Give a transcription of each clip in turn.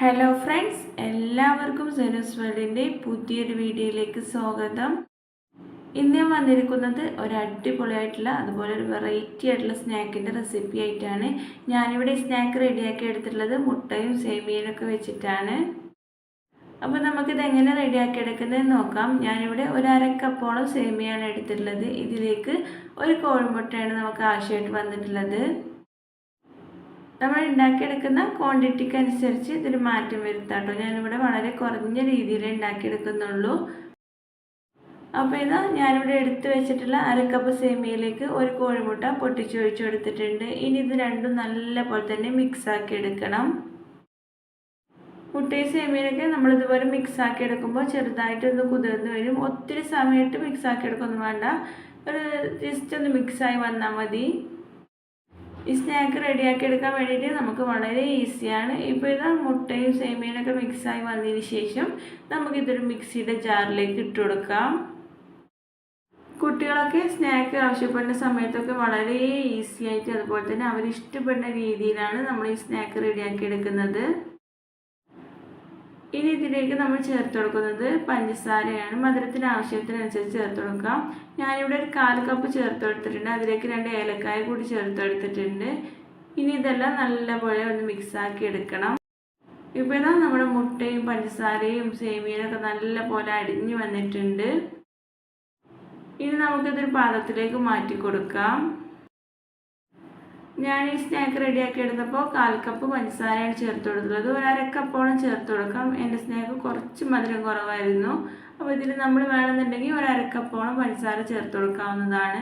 Hello friends എല്ലാവർക്കും സെനൂസ് വേൾഡിന്റെ പുതിയൊരു വീഡിയോയിലേക്ക് സ്വാഗതം. ഇന്ന് ഞാൻ വന്നിരിക്കുന്നത് ഒരു അടിപൊളിയായിട്ടുള്ള അതുപോലെ ഒരു വെറൈറ്റി ആയിട്ടുള്ള സ്നാക്കിന്റെ റെസിപ്പി ആയിട്ടാണ്. ഞാനിവിടെ സ്നാക്ക് റെഡിയാക്കി എടുത്തിട്ടുള്ളത് മുട്ടയും സേമിയനൊക്കെ വെച്ചിട്ടാണ്. അപ്പോൾ നമുക്കിത് എങ്ങനെ റെഡിയാക്കി എടുക്കുന്നത് നോക്കാം. ഞാനിവിടെ ഒരു അരക്കപ്പോളം കപ്പോളം സേമിയാണ് എടുത്തിട്ടുള്ളത്. ഇതിലേക്ക് ഒരു കോഴിമുട്ടയാണ് നമുക്ക് ആവശ്യമായിട്ട് വന്നിട്ടുള്ളത്. നമ്മൾ ഉണ്ടാക്കിയെടുക്കുന്ന ക്വാണ്ടിറ്റിക്ക് അനുസരിച്ച് ഇതിൽ മാറ്റം വരുത്താം കേട്ടോ ഞാനിവിടെ വളരെ കുറഞ്ഞ രീതിയിൽ ഉണ്ടാക്കിയെടുക്കുന്നുള്ളൂ. അപ്പോൾ ഇതാ ഞാനിവിടെ എടുത്തു വെച്ചിട്ടുള്ള അര കപ്പ് സേമിയയിലേക്ക് ഒരു കോഴിമുട്ട പൊട്ടിച്ചൊഴിച്ചു കൊടുത്തിട്ടുണ്ട്. ഇനി ഇത് രണ്ടും നല്ല പോലെ തന്നെ മിക്സാക്കി എടുക്കണം. മുട്ടയും സേമിയയിലൊക്കെ നമ്മളിതുപോലെ മിക്സ് ആക്കി എടുക്കുമ്പോൾ ചെറുതായിട്ടൊന്ന് കുതിർന്ന് വരും. ഒത്തിരി സമയത്ത് മിക്സാക്കി എടുക്കൊന്നും വേണ്ട. ഒരു ജസ്റ്റ് ഒന്ന് മിക്സായി വന്നാൽ മതി. ഈ സ്നാക്ക് റെഡിയാക്കി എടുക്കാൻ വേണ്ടിയിട്ട് നമുക്ക് വളരെ ഈസിയാണ്. ഇപ്പോൾ ഇത് മുട്ടയും സേമിയനൊക്കെ മിക്സായി വന്നതിന് ശേഷം നമുക്കിതൊരു മിക്സിയുടെ ജാറിലേക്ക് ഇട്ട് കൊടുക്കാം. കുട്ടികളൊക്കെ സ്നാക്ക് ആവശ്യപ്പെടുന്ന സമയത്തൊക്കെ വളരെ ഈസി ആയിട്ട് അതുപോലെ തന്നെ അവരിഷ്ടപ്പെടുന്ന രീതിയിലാണ് നമ്മൾ ഈ സ്നാക്ക് റെഡിയാക്കി എടുക്കുന്നത്. ഇനി ഇതിലേക്ക് നമ്മൾ ചേർത്ത് കൊടുക്കുന്നത് പഞ്ചസാരയാണ്. മധുരത്തിന് ആവശ്യത്തിനനുസരിച്ച് ചേർത്ത് കൊടുക്കാം. ഞാനിവിടെ ഒരു കാൽ കപ്പ് ചേർത്ത് കൊടുത്തിട്ടുണ്ട്. അതിലേക്ക് രണ്ട് ഏലക്കായ കൂടി ചേർത്ത് കൊടുത്തിട്ടുണ്ട്. ഇനി ഇതെല്ലാം നല്ലപോലെ ഒന്ന് മിക്സാക്കി എടുക്കണം. ഇപ്പോൾ ഇതാ നമ്മുടെ മുട്ടയും പഞ്ചസാരയും സേമിയനൊക്കെ നല്ലപോലെ അടിഞ്ഞു വന്നിട്ടുണ്ട്. ഇനി നമുക്കിതൊരു പാത്രത്തിലേക്ക് മാറ്റി കൊടുക്കാം. ഞാൻ ഈ സ്നാക്ക് റെഡിയാക്കി എടുത്തപ്പോൾ കാൽ കപ്പ് പഞ്ചസാരയാണ് ചേർത്ത് കൊടുത്തുള്ളത് ഒരു അരക്കപ്പോളം ചേർത്ത് കൊടുക്കാം. എന്റെ സ്നാക്ക് കുറച്ച് മധുരം കുറവായിരുന്നു. അപ്പോൾ ഇതിൽ നമ്മൾ വേണമെന്നുണ്ടെങ്കിൽ ഒരു അരക്കപ്പോളം പഞ്ചസാര ചേർത്ത് കൊടുക്കാവുന്നതാണ്.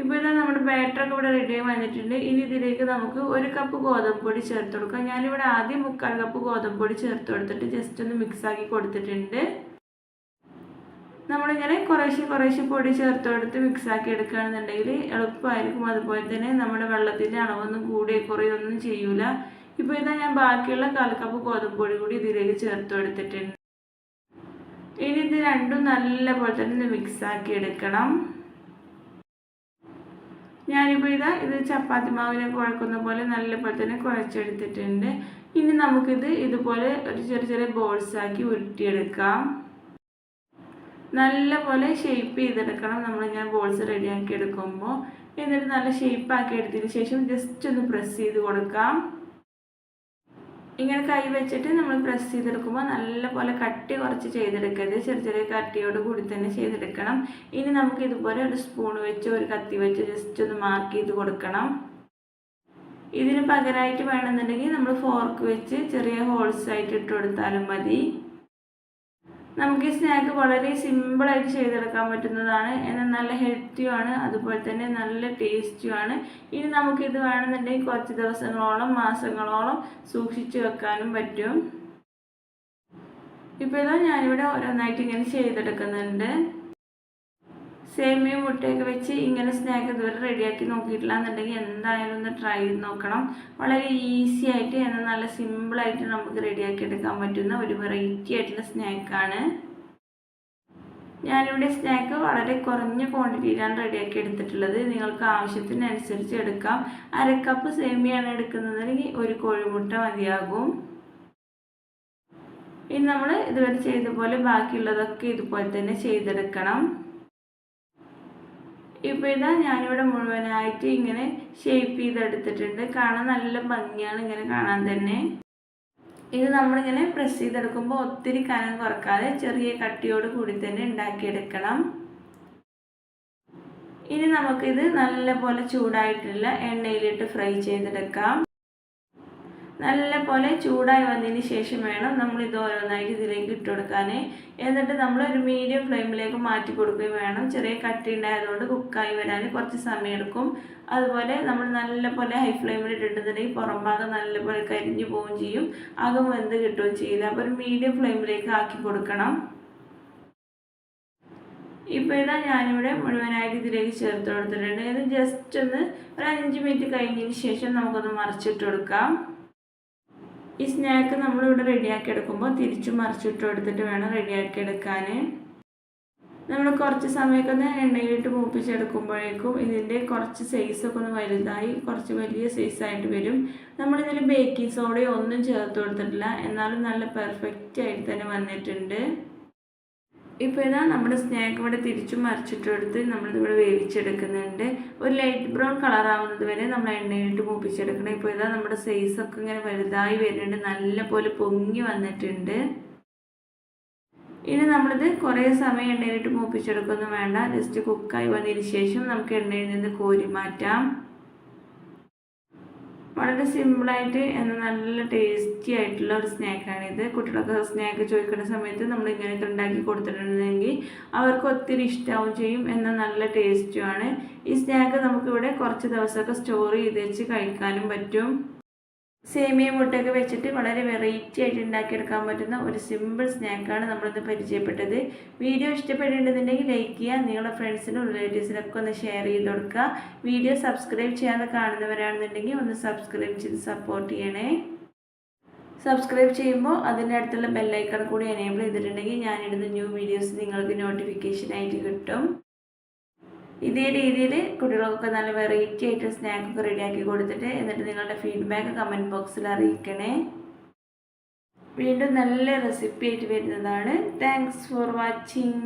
ഇപ്പോൾ ഇതാ നമ്മുടെ ബാറ്ററൊക്കെ ഇവിടെ റെഡിയായി വന്നിട്ടുണ്ട്. ഇനി ഇതിലേക്ക് നമുക്ക് ഒരു കപ്പ് ഗോതമ്പ് പൊടി ചേർത്ത് കൊടുക്കാം. ഞാനിവിടെ ആദ്യം മുക്കാൽ കപ്പ് ഗോതമ്പ് പൊടി ചേർത്ത് കൊടുത്തിട്ട് ജസ്റ്റ് ഒന്ന് മിക്സ് ആക്കി കൊടുത്തിട്ടുണ്ട്. നമ്മളിങ്ങനെ കുറേശ്ശെ കുറേശ്ശെ പൊടി ചേർത്ത് കൊടുത്ത് മിക്സാക്കി എടുക്കുകയാണെന്നുണ്ടെങ്കിൽ എളുപ്പമായിരിക്കും. അതുപോലെ തന്നെ നമ്മുടെ വെള്ളത്തിന്റെ അളവൊന്നും കൂടിയ കുറയൊന്നും ചെയ്യൂല. ഇപ്പോൾ ഇതാ ഞാൻ ബാക്കിയുള്ള കാൽ കപ്പ് ഗോതമ്പ് പൊടി കൂടി ഇതിലേക്ക് ചേർത്ത് കൊടുത്തിട്ടുണ്ട് ഇനി ഇത് രണ്ടും നല്ല പോലെ തന്നെ മിക്സാക്കി എടുക്കണം. ഞാനിപ്പോൾ ഇതാ ഇത് ചപ്പാത്തി മാവിനെ കുഴക്കുന്ന പോലെ നല്ല പോലെ തന്നെ കുഴച്ചെടുത്തിട്ടുണ്ട്. ഇനി നമുക്കിത് ഇതുപോലെ ഒരു ചെറിയ ചെറിയ ബോൾസ് ആക്കി ഉരുട്ടിയെടുക്കാം. നല്ല പോലെ ഷേപ്പ് ചെയ്തെടുക്കണം. നമ്മളിങ്ങനെ ബോൾസ് റെഡിയാക്കി എടുക്കുമ്പോൾ എന്നിട്ട് നല്ല ഷേപ്പ് ആക്കി എടുത്തതിന് ശേഷം ജസ്റ്റ് ഒന്ന് പ്രസ് ചെയ്ത് കൊടുക്കാം. ഇങ്ങനെ കൈ വെച്ചിട്ട് നമ്മൾ പ്രസ് ചെയ്തെടുക്കുമ്പോൾ നല്ല പോലെ കട്ടി കുറച്ച് ചെയ്തെടുക്കരുത്. ചെറിയ ചെറിയ കട്ടിയോട് കൂടി തന്നെ ചെയ്തെടുക്കണം. ഇനി നമുക്ക് ഇതുപോലെ ഒരു സ്പൂൺ വെച്ച് ഒരു കത്തി വെച്ച് ജസ്റ്റ് ഒന്ന് മാർക്ക് ചെയ്ത് കൊടുക്കണം. ഇതിന് പകരമായിട്ട് വേണമെന്നുണ്ടെങ്കിൽ നമ്മൾ ഫോർക്ക് വെച്ച് ചെറിയ ഹോൾസ് ആയിട്ട് ഇട്ട് കൊടുത്താലും മതി. നമുക്ക് ഈ സ്നാക്ക് വളരെ സിമ്പിളായിട്ട് ചെയ്തെടുക്കാൻ പറ്റുന്നതാണ്. എന്നാൽ നല്ല ഹെൽത്തിയുമാണ് അതുപോലെ തന്നെ നല്ല ടേസ്റ്റിയുമാണ് ഇനി നമുക്കിത് വേണമെന്നുണ്ടെങ്കിൽ കുറച്ച് ദിവസങ്ങളോളം മാസങ്ങളോളം സൂക്ഷിച്ച് വെക്കാനും പറ്റും. ഇപ്പോൾ ഇതാ ഞാനിവിടെ ഓരോന്നായിട്ട് ഇങ്ങനെ ചെയ്തെടുക്കുന്നുണ്ട്. സേമിയ മുട്ടയൊക്കെ വെച്ച് ഇങ്ങനെ സ്നാക്ക് ഇതുവരെ റെഡിയാക്കി നോക്കിയിട്ടില്ല എന്നുണ്ടെങ്കിൽ എന്തായാലും ഒന്ന് ട്രൈ ചെയ്ത് നോക്കണം. വളരെ ഈസി ആയിട്ട് എന്നാൽ നല്ല സിമ്പിളായിട്ട് നമുക്ക് റെഡിയാക്കി എടുക്കാൻ പറ്റുന്ന ഒരു വെറൈറ്റി ആയിട്ടുള്ള സ്നാക്കാണ് ഞാനിവിടെ സ്നാക്ക് വളരെ കുറഞ്ഞ ക്വാണ്ടിറ്റിയിലാണ് റെഡിയാക്കി എടുത്തിട്ടുള്ളത്. നിങ്ങൾക്ക് ആവശ്യത്തിനനുസരിച്ച് എടുക്കാം. അര കപ്പ് സേമിയാണ് എടുക്കുന്നതെങ്കിൽ ഒരു കോഴിമുട്ട മതിയാകും. ഇനി നമ്മൾ ഇതുവരെ ചെയ്ത പോലെ ബാക്കിയുള്ളതൊക്കെ ഇതുപോലെ തന്നെ ചെയ്തെടുക്കണം. ഇപ്പോൾ ഇതാ ഞാനിവിടെ മുഴുവനായിട്ട് ഇങ്ങനെ ഷേപ്പ് ചെയ്തെടുത്തിട്ടുണ്ട്. കാണാൻ നല്ല ഭംഗിയാണ് ഇങ്ങനെ കാണാൻ തന്നെ. ഇത് നമ്മളിങ്ങനെ പ്രസ് ചെയ്തെടുക്കുമ്പോൾ ഒത്തിരി കനം കുറക്കാതെ ചെറിയ കട്ടിയോട് കൂടി തന്നെ ഉണ്ടാക്കിയെടുക്കണം. ഇനി നമുക്കിത് നല്ലപോലെ ചൂടായിട്ടുള്ള എണ്ണയിലിട്ട് ഫ്രൈ ചെയ്തെടുക്കാം. നല്ല പോലെ ചൂടായി വന്നതിന് ശേഷം വേണം നമ്മൾ ഇത് ഓരോന്നായിട്ട് ഇതിലേക്ക് ഇട്ട് കൊടുക്കാൻ എന്നിട്ട് നമ്മൾ ഒരു മീഡിയം ഫ്ലെയിമിലേക്ക് മാറ്റി കൊടുക്കുകയും വേണം. ചെറിയ കട്ടി ഉണ്ടായതുകൊണ്ട് കുക്കായി വരാൻ കുറച്ച് സമയം എടുക്കും അതുപോലെ നമ്മൾ നല്ല പോലെ ഹൈ ഫ്ലെയിമിൽ ഇട്ടിട്ടുണ്ടെങ്കിൽ പുറം ഭാഗം നല്ലപോലെ കരിഞ്ഞു പോവുകയും ചെയ്യും. അകം വെന്ത് കിട്ടുകയും ചെയ്യില്ല. അപ്പോൾ ഒരു മീഡിയം ഫ്ലെയിമിലേക്ക് ആക്കി കൊടുക്കണം. ഇപ്പോൾ ഇതാ ഞാനിവിടെ മുഴുവനായിട്ട് ഇതിലേക്ക് ചേർത്ത് കൊടുത്തിട്ടുണ്ട്. ഇത് ജസ്റ്റ് ഒന്ന് ഒരു അഞ്ച് മിനിറ്റ് കഴിഞ്ഞതിന് ശേഷം നമുക്കൊന്ന് മറിച്ചിട്ട് കൊടുക്കാം. ഈ സ്നാക്ക് നമ്മളിവിടെ റെഡിയാക്കി എടുക്കുമ്പോൾ തിരിച്ചു മറിച്ചിട്ട് എടുത്തിട്ട് വേണം റെഡിയാക്കി എടുക്കാൻ നമ്മൾ കുറച്ച് സമയമൊക്കെ ഒന്ന് എണ്ണയിലിട്ട് മൂപ്പിച്ചെടുക്കുമ്പോഴേക്കും ഇതിന്റെ കുറച്ച് സൈസൊക്കെ ഒന്ന് വലുതായി കുറച്ച് വലിയ സൈസായിട്ട് വരും. നമ്മളിതിൽ ബേക്കിംഗ് സോഡയോ ഒന്നും ചേർത്ത് കൊടുത്തിട്ടില്ല. എന്നാലും നല്ല പെർഫെക്റ്റ് ആയിട്ട് തന്നെ വന്നിട്ടുണ്ട്. ഇപ്പോൾ ഇതാ നമ്മുടെ സ്നാക്ക് ഇവിടെ തിരിച്ചു മറിച്ചിട്ടെടുത്ത് നമ്മളിതിവിടെ വേവിച്ചെടുക്കുന്നുണ്ട്. ഒരു ലൈറ്റ് ബ്രൗൺ കളർ ആവുന്നത് വരെ നമ്മൾ എണ്ണയിലിട്ട് മൂപ്പിച്ചെടുക്കണം. ഇപ്പോൾ ഇതാ നമ്മുടെ സൈസൊക്കെ ഇങ്ങനെ വലുതായി വരുന്നുണ്ട്. നല്ല പോലെ പൊങ്ങി വന്നിട്ടുണ്ട്. ഇനി നമ്മളിത് കുറേ സമയം എണ്ണയിലിട്ട് മൂപ്പിച്ചെടുക്കൊന്നും വേണ്ട. ജസ്റ്റ് കുക്കായി വന്നതിന് ശേഷം നമുക്ക് എണ്ണയിൽ നിന്ന് കോരി മാറ്റാം. വളരെ സിമ്പിളായിട്ട് എന്നാൽ നല്ല ടേസ്റ്റി ആയിട്ടുള്ള ഒരു സ്നാക്കാണിത് കുട്ടികളൊക്കെ സ്നാക്ക് ചോദിക്കുന്ന സമയത്ത് നമ്മൾ ഇങ്ങനെയൊക്കെ ഉണ്ടാക്കി കൊടുത്തിട്ടുണ്ടെങ്കിൽ അവർക്ക് ഒത്തിരി ഇഷ്ടമാവും ചെയ്യും. എന്നാൽ നല്ല ടേസ്റ്റുമാണ് ഈ സ്നാക്ക് നമുക്കിവിടെ കുറച്ച് ദിവസമൊക്കെ സ്റ്റോർ ചെയ്ത് വെച്ച് കഴിക്കാനും പറ്റും. സേമിയ മുട്ടയൊക്കെ വെച്ചിട്ട് വളരെ വെറൈറ്റി ആയിട്ട് ഉണ്ടാക്കിയെടുക്കാൻ പറ്റുന്ന ഒരു സിമ്പിൾ സ്നാക്കാണ് നമ്മളിന്ന് പരിചയപ്പെട്ടത്. വീഡിയോ ഇഷ്ടപ്പെട്ടിട്ടുണ്ടെന്നുണ്ടെങ്കിൽ ലൈക്ക് ചെയ്യുക നിങ്ങളുടെ ഫ്രണ്ട്സിനും റിലേറ്റീവ്സിനൊക്കെ ഒന്ന് ഷെയർ ചെയ്ത് കൊടുക്കുക. വീഡിയോ സബ്സ്ക്രൈബ് ചെയ്യാതെ കാണുന്നവരാണെന്നുണ്ടെങ്കിൽ ഒന്ന് സബ്സ്ക്രൈബ് ചെയ്ത് സപ്പോർട്ട് ചെയ്യണേ. സബ്സ്ക്രൈബ് ചെയ്യുമ്പോൾ അതിന്റെ അടുത്തുള്ള ബെല്ലൈക്കൺ കൂടി എനേബിൾ ചെയ്തിട്ടുണ്ടെങ്കിൽ ഞാനിടുന്ന ന്യൂ വീഡിയോസ് നിങ്ങൾക്ക് നോട്ടിഫിക്കേഷൻ ആയിട്ട് കിട്ടും. ഇതേ രീതിയിൽ കുട്ടികൾക്കൊക്കെ നല്ല വെറൈറ്റി ആയിട്ട് സ്നാക്കൊക്കെ റെഡിയാക്കി കൊടുത്തിട്ട് എന്നിട്ട് നിങ്ങളുടെ ഫീഡ്ബാക്ക് കമന്റ് ബോക്സിൽ അറിയിക്കണേ. വീണ്ടും നല്ല റെസിപ്പി ആയിട്ട് വരുന്നതാണ്. Thanks for watching